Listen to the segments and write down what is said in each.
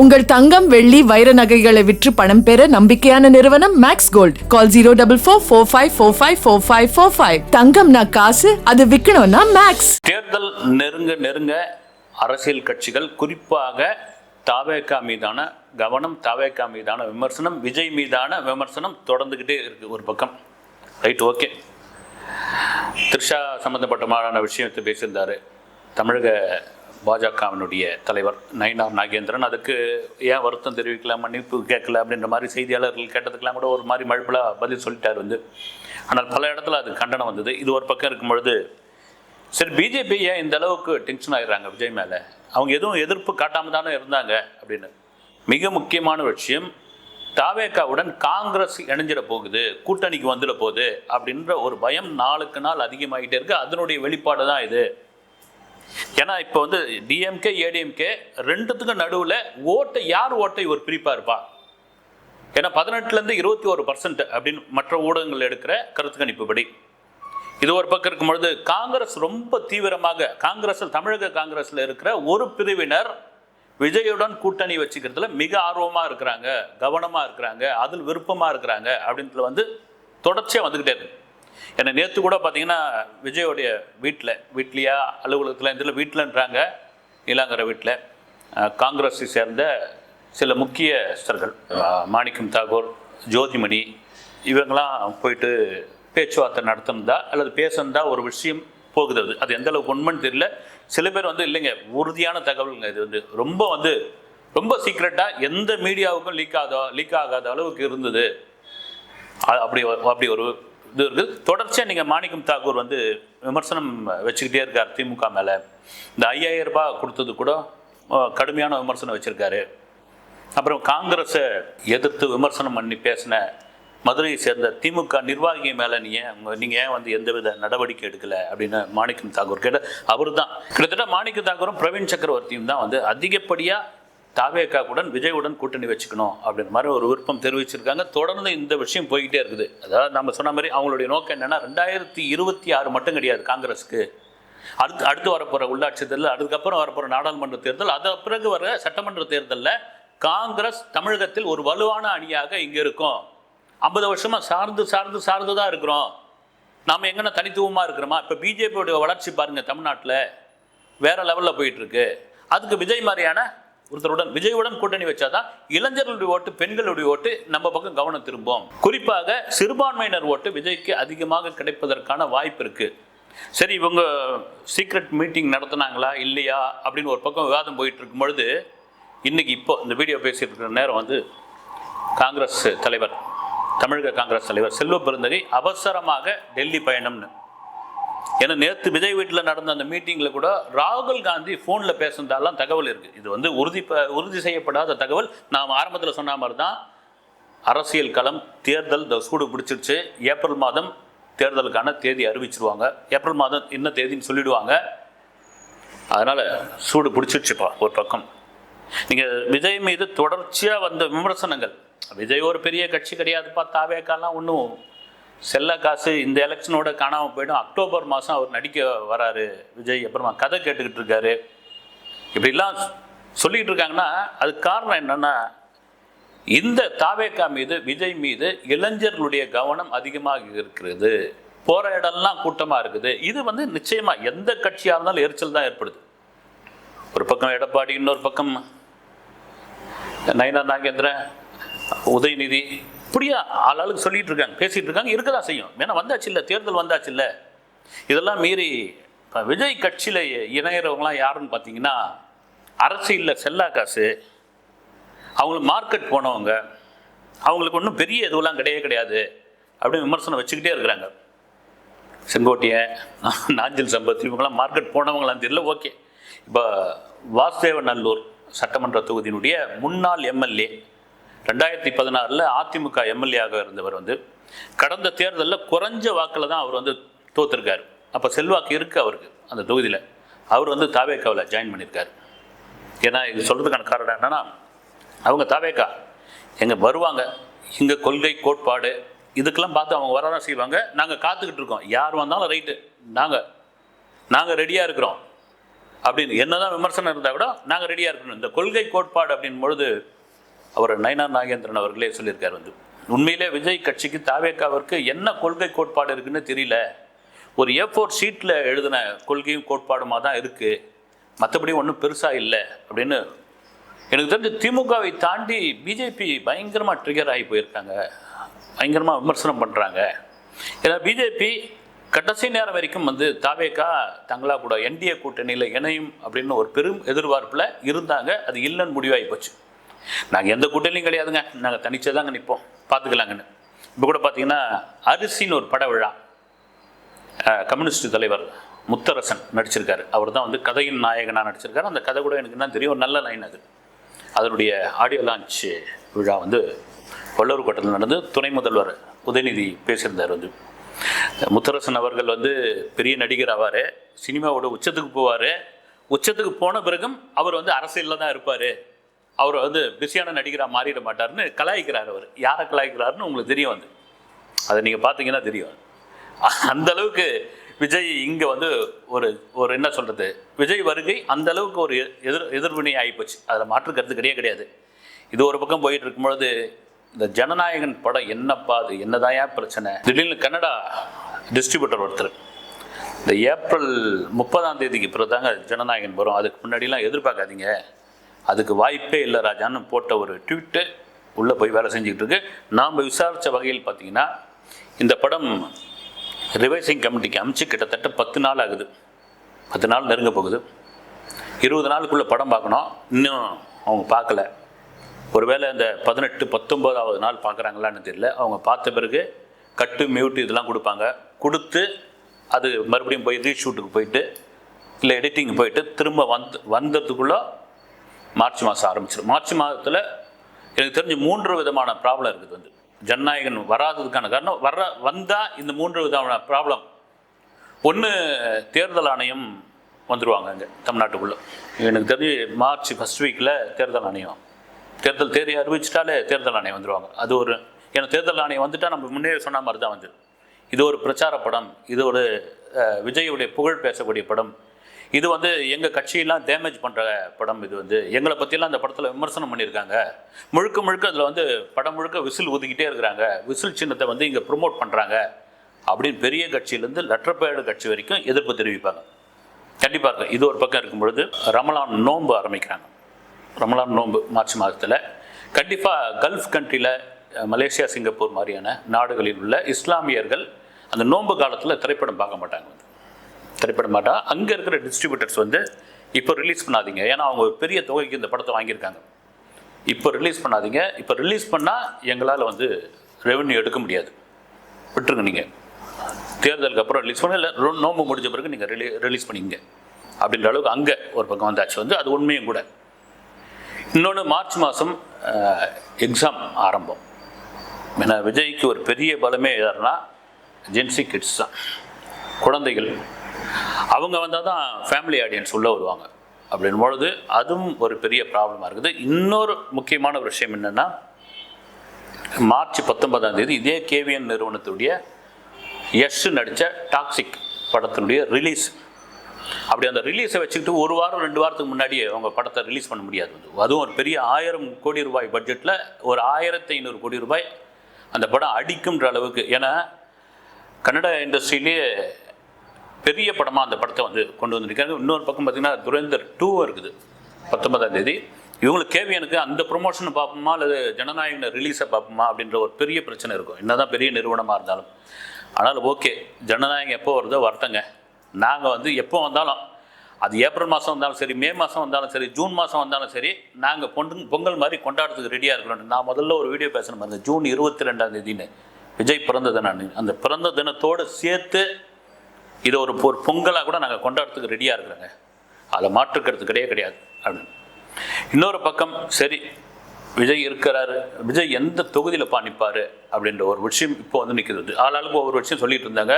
உங்கள் தங்கம் வெள்ளி வைர நகைகளை விற்று பணம் பெற நம்பிக்கையான நிறுவனம் Max Gold call zero double four four five four five four five four five தங்கம்னா காசு அது விற்கணும்னா மேக்ஸ் தேர்தல் நெருங்க நெருங்க அரசியல் கட்சிகள் குறிப்பாக தாவேகா மீதான கவனம் தாவேகா மீதான விமர்சனம் விஜய் மீதான விமர்சனம் தொடர்ந்துக்கிட்டே இருக்கு ஒரு பக்கம். ரைட் ஓகே த்ரிஷா சம்பந்தப்பட்டமான விஷயத்தை பேசியிருந்தாரு. தமிழக பாஜகவினுடைய தலைவர் நயினார் நாகேந்திரன். அதுக்கு ஏன் வருத்தம் தெரிவிக்கல மன்னிப்பு கேட்கல அப்படின்ற மாதிரி செய்தியாளர்கள் கேட்டதுக்கெல்லாம் கூட ஒரு மாதிரி மழுப்பலாக பதில் சொல்லிட்டார் வந்து. ஆனால் பல இடத்துல அது கண்டனம் வந்தது. இது ஒரு பக்கம் இருக்கும் பொழுது சரி பிஜேபி ஏன் இந்த அளவுக்கு டென்ஷன் ஆகிடுறாங்க விஜய் மேலே? அவங்க எதுவும் எதிர்ப்பு காட்டாமல் தானே இருந்தாங்க அப்படின்னு. மிக முக்கியமான விஷயம் தாவேக்காவுடன் காங்கிரஸ் இணைஞ்சிட போகுது கூட்டணிக்கு வந்துட போகுது அப்படின்ற ஒரு பயம் நாளுக்கு நாள் அதிகமாகிட்டே இருக்கு. அதனுடைய வெளிப்பாடு தான் இது. ஏன்னா இப்போ வந்து டிஎம்கே ஏடிஎம்கே ரெண்டுத்துக்கும் நடுவில் ஓட்டை யார் ஓட்டை ஒரு பிரிப்பா இருப்பா ஏன்னா பதினெட்டுலேருந்து இருபத்தி ஒரு பர்சன்ட் அப்படின்னு மற்ற ஊடகங்கள் எடுக்கிற கருத்து கணிப்புப்படி. இது ஒரு பக்கம் இருக்கும் பொழுது காங்கிரஸ் ரொம்ப தீவிரமாக காங்கிரஸில் தமிழக காங்கிரஸில் இருக்கிற ஒரு பிரிவினர் விஜயுடன் கூட்டணி வச்சுக்கிறதுல மிக ஆர்வமாக இருக்கிறாங்க கவனமாக இருக்கிறாங்க அதில் விருப்பமாக இருக்கிறாங்க அப்படின்றதுல வந்து தொடர்ச்சியாக வந்துக்கிட்டே இருக்கு. ஏன்னா நேற்று கூட பார்த்தீங்கன்னா விஜயோடைய வீட்டில் வீட்லையா அலுவலகத்தில் இதில் வீட்டிலன்றாங்க நீலாங்கர வீட்டில் காங்கிரஸை சேர்ந்த சில முக்கியஸ்தர்கள் மாணிக்கம் தாகூர் ஜோதிமணி இவங்கெல்லாம் போயிட்டு பேச்சுவார்த்தை நடத்தினதா அல்லது பேசுனதா ஒரு விஷயம் போகுது அது. அது எந்த அளவுக்கு உண்மைன்னு தெரியல. சில பேர் வந்து இல்லைங்க உறுதியான தகவலுங்க இது வந்து. ரொம்ப வந்து ரொம்ப சீக்ரெட்டாக எந்த மீடியாவுக்கும் லீக் ஆகாத லீக் ஆகாத அளவுக்கு இருந்தது. அப்படி அப்படி ஒரு இது இருக்குது தொடர்ச்சியாக நீங்கள் மாணிக்கம் தாக்கூர் வந்து விமர்சனம் வச்சுக்கிட்டே இருக்கார் திமுக மேலே. இந்த ஐயாயிரம் ரூபாய் கொடுத்தது கூட கடுமையான விமர்சனம் வச்சுருக்காரு. அப்புறம் காங்கிரஸை எதிர்த்து விமர்சனம் பண்ணி பேசின மதுரையை சேர்ந்த திமுக நிர்வாகி மேலே நீங்கள் நீங்கள் ஏன் வந்து எந்தவித நடவடிக்கை எடுக்கலை அப்படின்னு மாணிக்கம் தாக்கூர் கேட்ட அவர் தான் கிட்டத்தட்ட மாணிக்கம் தாக்கூரும் பிரவீன் சக்கரவர்த்தியும் தான் வந்து அதிகப்படியாக தாவேக்காவுடன் விஜயுடன் கூட்டணி வச்சுக்கணும் அப்படின்ற மாதிரி ஒரு விருப்பம் தெரிவிச்சிருக்காங்க. தொடர்ந்து இந்த விஷயம் போய்கிட்டே இருக்குது. அதாவது நம்ம சொன்ன மாதிரி அவங்களுடைய நோக்கம் என்னன்னா ரெண்டாயிரத்தி இருபத்தி ஆறு மட்டும் கிடையாது காங்கிரஸுக்கு. அடுத்து அடுத்து வரப்போகிற உள்ளாட்சி தேர்தல் அதுக்கப்புறம் வரப்போகிற நாடாளுமன்ற தேர்தல் அது பிறகு வர சட்டமன்ற தேர்தலில் காங்கிரஸ் தமிழகத்தில் ஒரு வலுவான அணியாக இங்கே இருக்கும். ஐம்பது வருஷமாக சார்ந்து சார்ந்து சார்ந்து தான் இருக்கிறோம். நாம் எங்கன்னா தனித்துவமாக இருக்கிறோமா? இப்போ பிஜேபியோட வளர்ச்சி பாருங்கள் தமிழ்நாட்டில். வேற லெவலில் போயிட்டு இருக்கு. அதுக்கு விஜய் மாதிரியான ஒருத்தருடன் விஜயுடன் கூட்டணி வச்சாதான் இளைஞர்களுடைய ஓட்டு பெண்களுடைய ஓட்டு நம்ம பக்கம் கவனம் திரும்பும். குறிப்பாக சிறுபான்மையினர் ஓட்டு விஜய்க்கு அதிகமாக கிடைப்பதற்கான வாய்ப்பு இருக்கு. சரி இவங்க சீக்ரெட் மீட்டிங் நடத்தினாங்களா இல்லையா அப்படின்னு ஒரு பக்கம் விவாதம் போயிட்டு இருக்கும் பொழுது இன்னைக்கு இப்போ இந்த வீடியோ பேசிட்டு இருக்கிற நேரம் வந்து காங்கிரஸ் தலைவர் தமிழக காங்கிரஸ் தலைவர் செல்வ பெருந்தகை அவசரமாக டெல்லி பயணம்னு ஏன்னா நேற்று விஜய் வீட்டில் நடந்த அந்த மீட்டிங்கில் கூட ராகுல் காந்தி ஃபோனில் பேசுனதாலாம் தகவல் இருக்குது இது வந்து உறுதி ப- உறுதி செய்யப்படாத தகவல். நாம் ஆரம்பத்தில் சொன்ன மாதிரி தான் அரசியல் களம் தேர்தல் இந்த சூடு பிடிச்சிருச்சு. ஏப்ரல் மாதம் தேர்தலுக்கான தேதி அறிவிச்சிருவாங்க. ஏப்ரல் மாதம் என்ன தேதின்னு சொல்லிடுவாங்க. அதனால் சூடு பிடிச்சிருச்சுப்பா ஒரு பக்கம். நீங்கள் விஜய் மீது தொடர்ச்சியாக வந்த விமர்சனங்கள். விஜய் ஒரு பெரிய கட்சி கிடையாதுப்பா தாவேக்காலாம் ஒன்றும் செல்ல காசு இந்த எலெக்ஷனோட காணாமல் போயிடும். அக்டோபர் மாதம் அவர் நடிக்க வராரு விஜய். அப்புறமா கதை கேட்டுக்கிட்டு இருக்காரு. இப்படிலாம் சொல்லிக்கிட்டு இருக்காங்கன்னா அதுக்கு காரணம் என்னென்னா இந்த தாவேக்கா மீது விஜய் மீது இளைஞர்களுடைய கவனம் அதிகமாக இருக்கிறது. போகிற இடம்லாம் கூட்டமாக இருக்குது. இது வந்து நிச்சயமாக எந்த கட்சியாக இருந்தாலும் எரிச்சல் தான் ஏற்படுது. ஒரு பக்கம் எடப்பாடி இன்னொரு பக்கம் நயனா நாகேந்திரன் உதயநிதி இப்படியா ஆளாளுக்கு சொல்லிட்டு இருக்காங்க பேசிட்டு இருக்காங்க இருக்கதான் செய்யும். ஏன்னா வந்தாச்சு இல்லை தேர்தல் வந்தாச்சு இல்லை. இதெல்லாம் மீறி இப்போ விஜய் கட்சியில் இணையிறவங்களாம் யாருன்னு பார்த்தீங்கன்னா அரசியலில் செல்லா காசு. அவங்களுக்கு மார்க்கெட் போனவங்க அவங்களுக்கு ஒன்றும் பெரிய இதுவெல்லாம் கிடையவே கிடையாது அப்படின்னு விமர்சனம் வச்சுக்கிட்டே இருக்கிறாங்க. செங்கோட்டையன் நாஞ்சில் சம்பத் இவங்களாம் மார்க்கெட் போனவங்களாம் தெரியல ஓகே. இப்போ வாசுதேவ நல்லூர் சட்டமன்ற தொகுதியினுடைய முன்னாள் எம்எல்ஏ ரெண்டாயிரத்தி பதினாறில் அதிமுக எம்எல்ஏ இருந்தவர் வந்து கடந்த தேர்தலில் குறைஞ்ச வாக்கில் தான் அவர் வந்து தோத்துருக்காரு. அப்போ செல்வாக்கு இருக்குது அவருக்கு அந்த தொகுதியில். அவர் வந்து தாவேக்காவில் ஜாயின் பண்ணியிருக்காரு ஏன்னா இது சொல்கிறதுக்கான காரணம் என்னன்னா அவங்க தாவேக்கா எங்கே வருவாங்க இங்கே கொள்கை கோட்பாடு இதுக்கெல்லாம் பார்த்து அவங்க வரதான் செய்வாங்க. நாங்கள் காத்துக்கிட்டு இருக்கோம். யார் வந்தாலும் ரைட்டு. நாங்கள் நாங்கள் ரெடியாக இருக்கிறோம். அப்படின்னு என்னதான் விமர்சனம் இருந்தால் கூட நாங்கள் ரெடியாக இருக்கணும். இந்த கொள்கை கோட்பாடு அப்படின் பொழுது அவர் நயனா நாகேந்திரன் அவர்களே சொல்லியிருக்காரு வந்து. உண்மையிலே விஜய் கட்சிக்கு தாவேக்காவிற்கு என்ன கொள்கை கோட்பாடு இருக்குன்னு தெரியல. ஒரு ஏ ஃபோர் ஷீட்டில் எழுதின கொள்கையும் கோட்பாடுமாக தான் இருக்குது மற்றபடி ஒன்றும் பெருசாக இல்லை அப்படின்னு எனக்கு தெரிஞ்சு திமுகவை தாண்டி பிஜேபி பயங்கரமாக ட்ரிகர் ஆகி போயிருக்காங்க. பயங்கரமாக விமர்சனம் பண்ணுறாங்க ஏன்னா பிஜேபி கடைசி நேரம் வரைக்கும் வந்து தாவேக்கா தங்களா கூட என்டிஏ கூட்டணியில் இணையும் அப்படின்னு ஒரு பெரும் எதிர்பார்ப்பில் இருந்தாங்க. அது இல்லைன்னு முடிவாகி போச்சு. நாங்கள் எந்த கூட்டணியும் கிடையாதுங்க. நாங்கள் தனிச்சே தாங்க நிற்போம் பார்த்துக்கலாங்கன்னு இப்போ கூட பார்த்தீங்கன்னா அரிசின்னு ஒரு பட விழா கம்யூனிஸ்ட் தலைவர் முத்தரசன் நடிச்சிருக்காரு. அவர் தான் வந்து கதையின் நாயகனாக நடிச்சிருக்காரு. அந்த கதை கூட எனக்கு என்ன தெரியும்? நல்ல லைன் அது. அதனுடைய ஆடியோ லான்ச் விழா வந்து வல்லூர் கோட்டத்தில் நடந்து துணை முதல்வர் உதயநிதி பேசியிருந்தார் வந்து. முத்தரசன் அவர்கள் வந்து பெரிய நடிகர் ஆவார். சினிமாவோட உச்சத்துக்கு போவார். உச்சத்துக்கு போன பிறகும் அவர் வந்து அரசியலில் தான் இருப்பார். அவர் வந்து பிஸியான நடிகராக மாறிட மாட்டார்னு கலாய்க்கிறார் அவர். யாரை கலாய்க்கிறாருன்னு உங்களுக்கு தெரியும் வந்து. அதை நீங்கள் பார்த்தீங்கன்னா தெரியும். அந்த அளவுக்கு விஜய் இங்கே வந்து ஒரு ஒரு என்ன சொல்கிறது விஜய் வருகை அந்த அளவுக்கு ஒரு எதிர் எதிர்வினை ஆகிப்போச்சு அதில் மாற்று கருத்து கிடையாது கிடையாது. இது ஒரு பக்கம் போயிட்டு இருக்கும்பொழுது இந்த ஜனநாயகன் படம் என்னப்பா அது என்னதாயா பிரச்சனை? திடீர்னு கன்னடா டிஸ்ட்ரிபியூட்டர் ஒருத்தர். இந்த ஏப்ரல் முப்பதாம் தேதிக்கு பிறகு தாங்க ஜனநாயகன் வரும். அதுக்கு முன்னாடிலாம் எதிர்பார்க்காதீங்க. அதுக்கு வாய்ப்பே இல்லை ராஜான்னு போட்ட ஒரு ட்வீட்டு உள்ளே போய் வேலை செஞ்சுக்கிட்டு இருக்கு. நாம் விசாரித்த வகையில் பார்த்தீங்கன்னா இந்த படம் ரிவைசிங் கமிட்டிக்கு அமைச்சு கிட்டத்தட்ட பத்து நாள் ஆகுது. பத்து நாள் நெருங்க போகுது. இருபது நாளுக்குள்ளே படம் பார்க்கணும். இன்னும் அவங்க பார்க்கல. ஒருவேளை இந்த பதினெட்டு பத்தொம்போதாவது நாள் பார்க்குறாங்களான்னு தெரியல. அவங்க பார்த்த பிறகு கட்டு மியூட் இதெல்லாம் கொடுப்பாங்க. கொடுத்து அது மறுபடியும் போய் ரீஷூட்டுக்கு போயிட்டு இல்லை எடிட்டிங் போயிட்டு திரும்ப வந்து வந்ததுக்குள்ளே மார்ச் மாதம் ஆரம்பிச்சிடும் மார்ச் மாதத்தில் எனக்கு தெரிஞ்சு மூன்று விதமான ப்ராப்ளம் இருக்குது வந்து. ஜனநாயகன் வராததுக்கான காரணம் வர்ற வந்தால் இந்த மூன்று விதமான ப்ராப்ளம் ஒன்று தேர்தல் ஆணையம் வந்துடுவாங்க அங்கே தமிழ்நாட்டுக்குள்ளே. எனக்கு தெரிஞ்சு மார்ச் ஃபஸ்ட் வீக்கில் தேர்தல் ஆணையம். தேர்தல் தேதி அறிவிச்சிட்டாலே தேர்தல் ஆணையம் வந்துடுவாங்க அது ஒரு ஏன்னா தேர்தல் ஆணையம் வந்துட்டால் நம்ம முன்னே சொன்ன மாதிரி தான் வந்து. இது ஒரு பிரச்சார படம் இது ஒரு விஜயுடைய புகழ் பேசக்கூடிய படம். இது வந்து எங்கள் கட்சியெல்லாம் டேமேஜ் பண்ணுற படம் இது வந்து. எங்களை பற்றியெல்லாம் அந்த படத்தில் விமர்சனம் பண்ணியிருக்காங்க. முழுக்க முழுக்க அதில் வந்து படம் முழுக்க விசில் ஊதிக்கிட்டே இருக்கிறாங்க. விசில் சின்னத்தை வந்து இங்கே ப்ரொமோட் பண்ணுறாங்க அப்படின்னு பெரிய கட்சியிலேருந்து லெட்டர்பேடு கட்சி வரைக்கும் எதிர்ப்பு தெரிவிப்பாங்க. கண்டிப்பாக இருக்கும். இது ஒரு பக்கம் இருக்கும் பொழுது ரமலான் நோன்பு ஆரம்பிக்கிறாங்க. ரமலான் நோன்பு மார்ச் மாதத்தில். கண்டிப்பாக கல்ஃப் கண்ட்ரியில் மலேசியா சிங்கப்பூர் மாதிரியான நாடுகளில் உள்ள இஸ்லாமியர்கள் அந்த நோன்பு காலத்தில் திரைப்படம் பார்க்க மாட்டாங்க திரைப்பட திரைப்படம் அங்கே இருக்கிற டிஸ்ட்ரிபியூட்டர்ஸ் வந்து இப்போ ரிலீஸ் பண்ணாதீங்க. ஏன்னா அவங்க ஒரு பெரிய தொகைக்கு இந்த படத்தை வாங்கியிருக்காங்க. இப்போ ரிலீஸ் பண்ணாதீங்க. இப்போ ரிலீஸ் பண்ணால் எங்களால் வந்து ரெவென்யூ எடுக்க முடியாது. விட்டுருங்க நீங்கள் தேர்தலுக்கு அப்புறம் ரிலீஸ் பண்ண இல்லை நோம்பு நோன்பு முடிஞ்ச பிறகு நீங்கள் ரிலீ ரிலீஸ் பண்ணிங்க அப்படின்ற அளவுக்கு அங்கே ஒரு பக்கம் வந்தாச்சு. வந்து அது உண்மையும் கூட. இன்னொன்று மார்ச் மாதம் எக்ஸாம் ஆரம்பம். ஏன்னா விஜய்க்கு ஒரு பெரிய பலமே யாருன்னா ஜென்சி கிட்ஸ் தான். குழந்தைகள். அவங்க வந்தால் தான் ஃபேமிலி ஆடியன்ஸ் உள்ளே வருவாங்க. அப்படின் பொழுது அதுவும் ஒரு பெரிய ப்ராப்ளமாக இருக்குது. இன்னொரு முக்கியமான ஒரு விஷயம் என்னென்னா மார்ச் பத்தொன்பதாம் தேதி இதே கேவிஎன் நிறுவனத்துடைய எஸ் நடித்த டாக்ஸிக் படத்தினுடைய ரிலீஸ் அப்படி அந்த ரிலீஸை வச்சுக்கிட்டு ஒரு வாரம் ரெண்டு வாரத்துக்கு முன்னாடி அவங்க படத்தை ரிலீஸ் பண்ண முடியாது. அதுவும் ஒரு பெரிய ஆயிரம் கோடி ரூபாய் பட்ஜெட்டில் ஒரு ஆயிரத்தி ஐநூறு கோடி ரூபாய் அந்த படம் அடிக்கும்ன்ற அளவுக்கு. ஏன்னா கன்னட இண்டஸ்ட்ரியிலேயே பெரிய படமாக அந்த படத்தை வந்து கொண்டு வந்திருக்காங்க இன்னொரு பக்கம் பார்த்தீங்கன்னா துரேந்தர் டூ இருக்குது. பத்தொன்பதாம் தேதி. இவங்களுக்கு கேவியனுக்கு அந்த ப்ரொமோஷனை பார்ப்போமா அல்லது ஜனநாயகனை ரிலீஸை பார்ப்போமா அப்படின்ற ஒரு பெரிய பிரச்சனை இருக்கும். என்னதான் பெரிய நிறுவனமாக இருந்தாலும். ஆனால் ஓகே ஜனநாயகம் எப்போ வருதோ வரட்டங்க. நாங்கள் வந்து எப்போ வந்தாலும் அது ஏப்ரல் மாதம் வந்தாலும் சரி மே மாதம் வந்தாலும் சரி ஜூன் மாதம் வந்தாலும் சரி நாங்கள் பொண்டு பொங்கல் மாதிரி கொண்டாடுறதுக்கு ரெடியாக இருக்கிறோம் நான் முதல்ல ஒரு வீடியோ பேசணும் பாருங்க. ஜூன் இருபத்தி ரெண்டாம் தேதின்னு. விஜய் பிறந்த தினம் அந்த பிறந்த தினத்தோடு சேர்த்து இதை ஒரு ஒரு பொங்கலாக கூட நாங்கள் கொண்டாடுறதுக்கு ரெடியாக இருக்கிறோங்க. அதை மாற்றுக்கிறது கிடையாது கிடையாது. அப்படின்னு. இன்னொரு பக்கம் சரி விஜய் இருக்கிறாரு விஜய் எந்த தொகுதியில் பாணிப்பார் அப்படின்ற ஒரு விஷயம் இப்போ வந்து நிற்கிறது ஆளாளுக்கு ஒவ்வொரு விஷயம் சொல்லிட்டு இருந்தாங்க.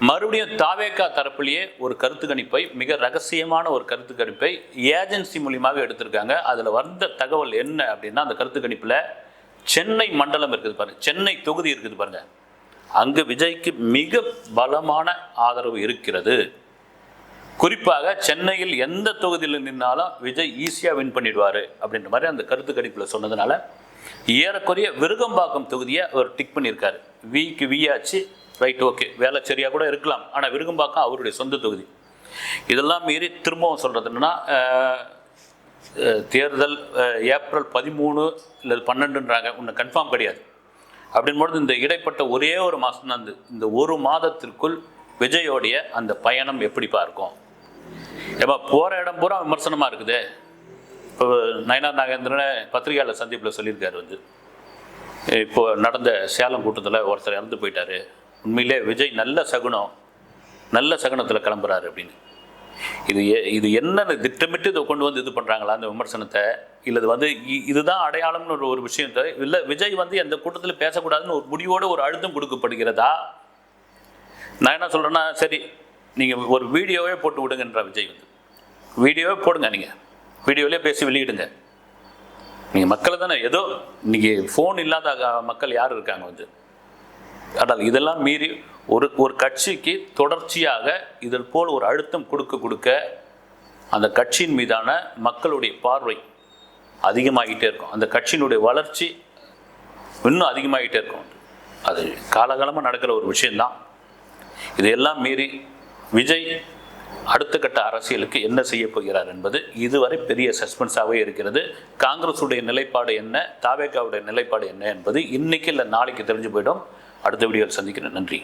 மறுபடியும் தாவேக்கா தரப்புலேயே ஒரு கருத்து கணிப்பை மிக ரகசியமான ஒரு கருத்து கணிப்பை ஏஜென்சி மூலியமாக எடுத்திருக்காங்க. அதில் வந்த தகவல் என்ன அப்படின்னா அந்த கருத்து கணிப்பில் சென்னை மண்டலம் இருக்குது பாருங்கள் சென்னை தொகுதி இருக்குது பாருங்கள் அங்கு விஜய்க்கு மிக பலமான ஆதரவு இருக்கிறது. குறிப்பாக சென்னையில் எந்த தொகுதியில் நின்னாலும் விஜய் ஈஸியாக வின் பண்ணிடுவார் அப்படின்ற மாதிரி அந்த கருத்து கணிப்பில் சொன்னதுனால ஏறக்குறைய விருகம்பாக்கம் தொகுதியை அவர் டிக் பண்ணியிருக்காரு. விக்கு வி ஆச்சு ரைட் ஓகே வேலை சரியாக கூட இருக்கலாம். ஆனால் விருகம்பாக்கம் அவருடைய சொந்த தொகுதி. இதெல்லாம் மீறி திரும்பவும் சொல்கிறது என்னென்னா தேர்தல் ஏப்ரல் பதிமூணு இல்லை பன்னெண்டுன்றாங்க. ஒன்று கன்ஃபார்ம் கிடையாது. அப்படின்பொழுது இந்த இடைப்பட்ட ஒரே ஒரு மாதம் தான் இந்த இந்த ஒரு மாதத்திற்குள் விஜயோடைய அந்த பயணம் எப்படிப்பா இருக்கும் ஏப்பா போகிற இடம் பூரா விமர்சனமாக இருக்குது. இப்போ நயனார் நாகேந்திரனை பத்திரிகையாளர் சந்திப்பில் சொல்லியிருக்காரு வந்து. இப்போது நடந்த சேலம் கூட்டத்தில் ஒருத்தர் இறந்து போயிட்டாரு. உண்மையிலே விஜய் நல்ல சகுனம் நல்ல சகுனத்தில் கிளம்புறாரு அப்படின்னு. இது இது என்னென்ன திட்டமிட்டு இதை கொண்டு வந்து இது பண்ணுறாங்களா அந்த விமர்சனத்தை? இல்லை இது வந்து இ- இதுதான் அடையாளம்னு ஒரு ஒரு விஷயத்தை இல்லை விஜய் வந்து எந்த கூட்டத்தில் பேசக்கூடாதுன்னு ஒரு முடிவோடு ஒரு அழுத்தம் கொடுக்கப்படுகிறதா? நான் என்ன சொல்கிறேன்னா சரி நீங்கள் ஒரு வீடியோவே போட்டு விடுங்கன்ற விஜய் வந்து. வீடியோவே போடுங்க நீங்கள் வீடியோவிலே பேசி வெளியிடுங்க. நீங்கள் மக்களை தானே ஏதோ இன்றைக்கி ஃபோன் இல்லாத மக்கள் யார் இருக்காங்க வந்து? ஆனால் இதெல்லாம் மீறி ஒரு ஒரு கட்சிக்கு தொடர்ச்சியாக இதில் போல் ஒரு அழுத்தம் கொடுக்க கொடுக்க அந்த கட்சியின் மீதான மக்களுடைய பார்வை அதிகமாகிட்டே இருக்கும். அந்த கட்சியினுடைய வளர்ச்சி இன்னும் அதிகமாகிட்டே இருக்கும். அது காலகாலமாக நடக்கிற ஒரு விஷயந்தான் இதையெல்லாம் மீறி விஜய் அடுத்த கட்ட அரசியலுக்கு என்ன செய்ய போகிறார் என்பது இதுவரை பெரிய சஸ்பென்ஸாகவே இருக்கிறது. காங்கிரஸுடைய நிலைப்பாடு என்ன? தாவேகாவுடைய நிலைப்பாடு என்ன என்பது இன்னைக்கு இல்லை நாளைக்கு தெரிஞ்சு போயிடும். அடுத்த வீடியோவில் சந்திக்கிறேன். நன்றி.